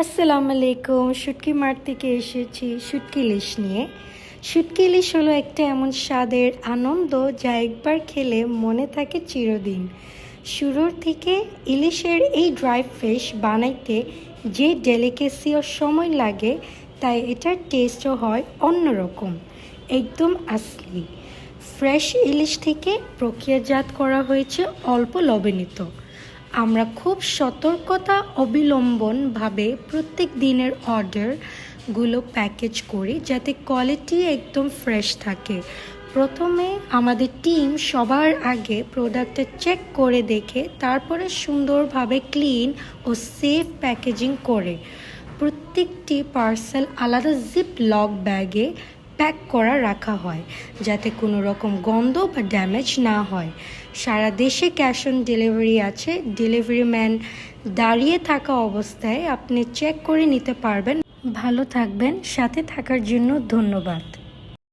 আসসালামু আলাইকুম। শুটকি মাঠ থেকে এসেছি শুটকি ইলিশ নিয়ে। শুটকি ইলিশ হলো একটা এমন স্বাদের আনন্দ যা একবার খেলে মনে থাকে চিরদিন। শুরুর থেকে ইলিশের এই ড্রাই ফিশ বানাইতে যে ডেলিকেসি ও সময় লাগে, তাই এটার টেস্টও হয় অন্যরকম, একদম আসলি। ফ্রেশ ইলিশ থেকে প্রক্রিয়াজাত করা হয়েছে অল্প লবণিত। আমরা খুব সতর্কতা অবলম্বনভাবে প্রত্যেক দিনের অর্ডারগুলো প্যাকেজ করি যাতে কোয়ালিটি একদম ফ্রেশ থাকে। প্রথমে আমাদের টিম সবার আগে প্রোডাক্টটা চেক করে দেখে তারপরে সুন্দরভাবে ক্লিন ও সেফ প্যাকেজিং করে। প্রত্যেকটি পার্সেল আলাদা জিপ লক ব্যাগে প্যাক করা রাখা হয়, যাতে কোনো রকম গন্ধ বা ড্যামেজ না হয়। সারা দেশে ক্যাশ অন ডেলিভারি আছে। ডেলিভারি ম্যান দাঁড়িয়ে থাকা অবস্থায় আপনি চেক করে নিতে পারবেন। ভালো থাকবেন, সাথে থাকার জন্য ধন্যবাদ।